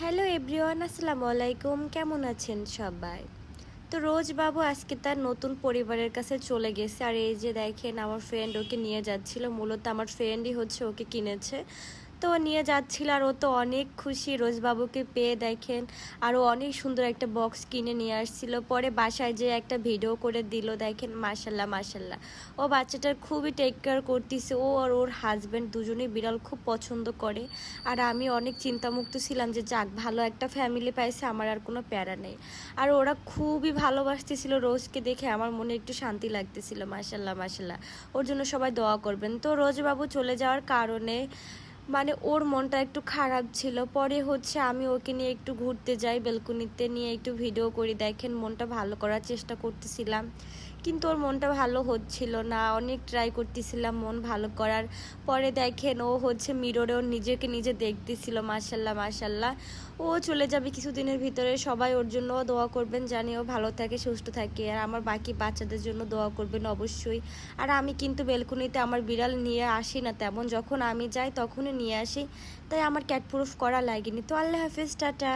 Hello everyone, আসসালামু আলাইকুম। কেমন আছেন সবাই? তো রোজ বাবু আজকে তার নতুন পরিবারের কাছে চলে গেছে। আর এই যে দেখেন, আমার ফ্রেন্ড ওকে নিয়ে যাচ্ছিল। মূলত আমার ফ্রেন্ডই হচ্ছে ওকে কিনেছে। তো নিয়ে যাচ্ছিল আর ও তো অনেক খুশি। রোজবাবুকে পেয়ে দেখেন আর ও অনেক সুন্দর একটা বক্স কিনে নিয়ে আসছিল। পরে বাসায় যে একটা ভিডিও করে দিল, দেখেন মাসাল্লাহ মাসাল্লাহ ও বাচ্চাটার খুবই টেক কেয়ার করতেছে। ও আর ওর হাজব্যান্ড দুজনেই বিড়াল খুব পছন্দ করে। আর আমি অনেক চিন্তামুক্ত ছিলাম যে, যাক, ভালো একটা ফ্যামিলি পাইছে, আমার আর কোনো প্যারা নেই। আর ওরা খুবই ভালোবাসতেছিল রোজকে দেখে। আমার মনে একটু শান্তি লাগতেছিল মাসাল্লাহ মাসাল্লাহ ওর জন্য সবাই দোয়া করবেন। তো রোজবাবু চলে যাওয়ার কারণে মানে ওর মনটা একটু খারাপ ছিল। পরে হচ্ছে আমি ওকে নিয়ে একটু ঘুরতে যাই বেলকুনিতে নিয়ে একটু ভিডিও করি, দেখেন মনটা ভালো করার চেষ্টা করতেছিলাম। কিন্তু ওর মনটা ভালো হচ্ছিল না, অনেক ট্রাই করতেছিলাম মন ভালো করার। পরে দেখেন ও হচ্ছে মিররে ওর নিজেকে নিজে দেখতেছিল মাসাল্লাহ মাসাল্লাহ ও চলে যাবে কিছুদিনের ভিতরে, সবাই ওর জন্য দোয়া করবেন, জানি ও ভালো থাকে, সুস্থ থাকে। আর আমার বাকি বাচ্চাদের জন্য দোয়া করবেন অবশ্যই। আর আমি কিন্তু বেলকুনিতে আমার বিড়াল নিয়ে আসি না, তেমন যখন আমি যাই তখনই নিয়ে আসি। তাই আমার ক্যাট প্রুফ করা লাগেনি। তো আল্লাহ হাফিজ টাটা।